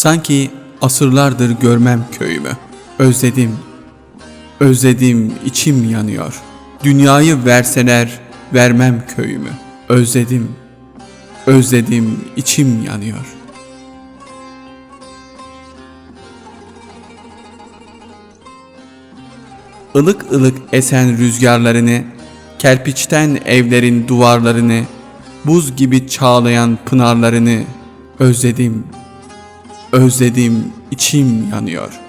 Sanki asırlardır görmem köyümü. Özledim, özledim içim yanıyor. Dünyayı verseler vermem köyümü. Özledim, özledim içim yanıyor. ılık ılık esen rüzgarlarını, kerpiçten evlerin duvarlarını, buz gibi çağlayan pınarlarını özledim, özledim içim yanıyor.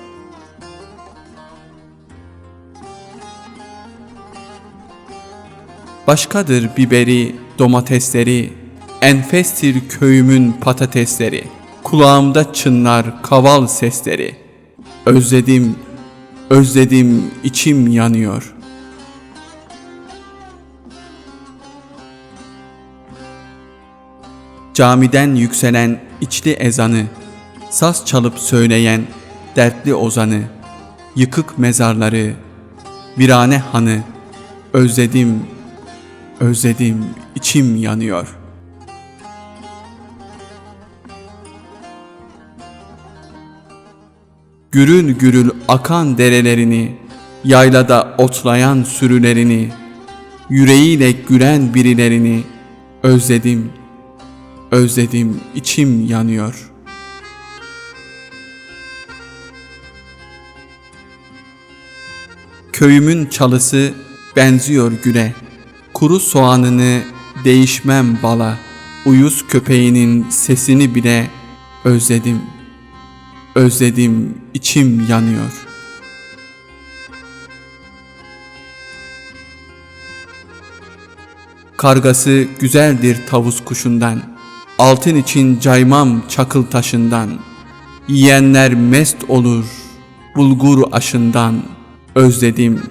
Başkadır biberi, domatesleri, enfestir köyümün patatesleri, kulağımda çınlar kaval sesleri. Özledim, özledim içim yanıyor. Camiden yükselen içli ezanı, saz çalıp söyleyen dertli ozanı, yıkık mezarları, virane hanı, özledim, özledim içim yanıyor.'' Gürül gürül akan derelerini, yaylada otlayan sürülerini, yüreğiyle gülen birilerini özledim, özledim içim yanıyor. Köyümün çalısı benziyor güle, kuru soğanını değişmem bala, uyuz köpeğinin sesini bile özledim.'' Özledim, içim yanıyor. Kargası güzeldir tavus kuşundan, altın için caymam çakıl taşından. Yiyenler mest olur bulgur aşından. Özledim,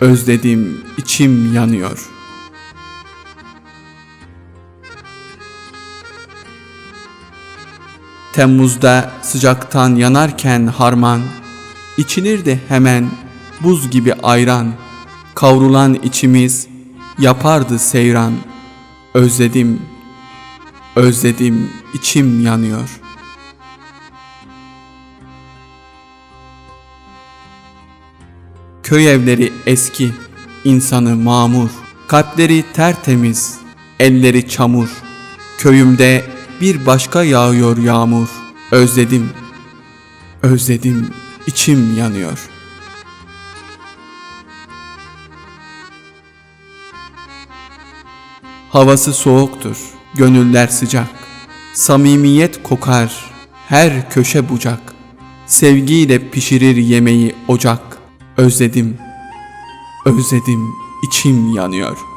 özledim, içim yanıyor.'' Temmuz'da sıcaktan yanarken harman, içinirdi hemen buz gibi ayran, kavrulan içimiz yapardı seyran. Özledim, özledim, içim yanıyor. Köy evleri eski, insanı mamur, kalpleri tertemiz, elleri çamur. Köyümde bir başka yağıyor yağmur. Özledim, özledim, içim yanıyor. Havası soğuktur, gönüller sıcak. Samimiyet kokar, her köşe bucak. Sevgiyle pişirir yemeği ocak. Özledim, özledim, içim yanıyor.''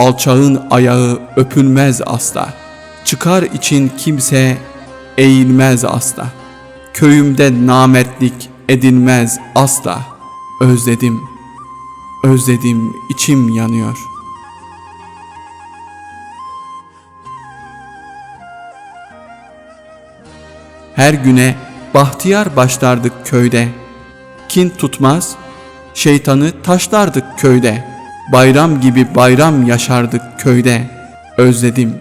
Alçağın ayağı öpülmez asla. Çıkar için kimse eğilmez asla. Köyümde namertlik edilmez asla. Özledim, özledim içim yanıyor. Her güne bahtiyar başlardık köyde. Kin tutmaz, şeytanı taşlardık köyde.'' Bayram gibi bayram yaşardık köyde. Özledim,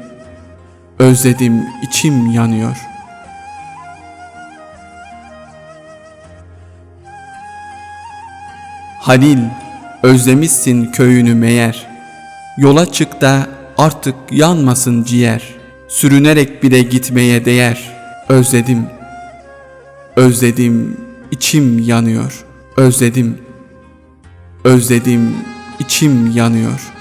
özledim içim yanıyor. Halil, özlemişsin köyünü meğer. Yola çık da artık yanmasın ciğer. Sürünerek bile gitmeye değer. Özledim, özledim içim yanıyor. Özledim, özledim içim yanıyor.''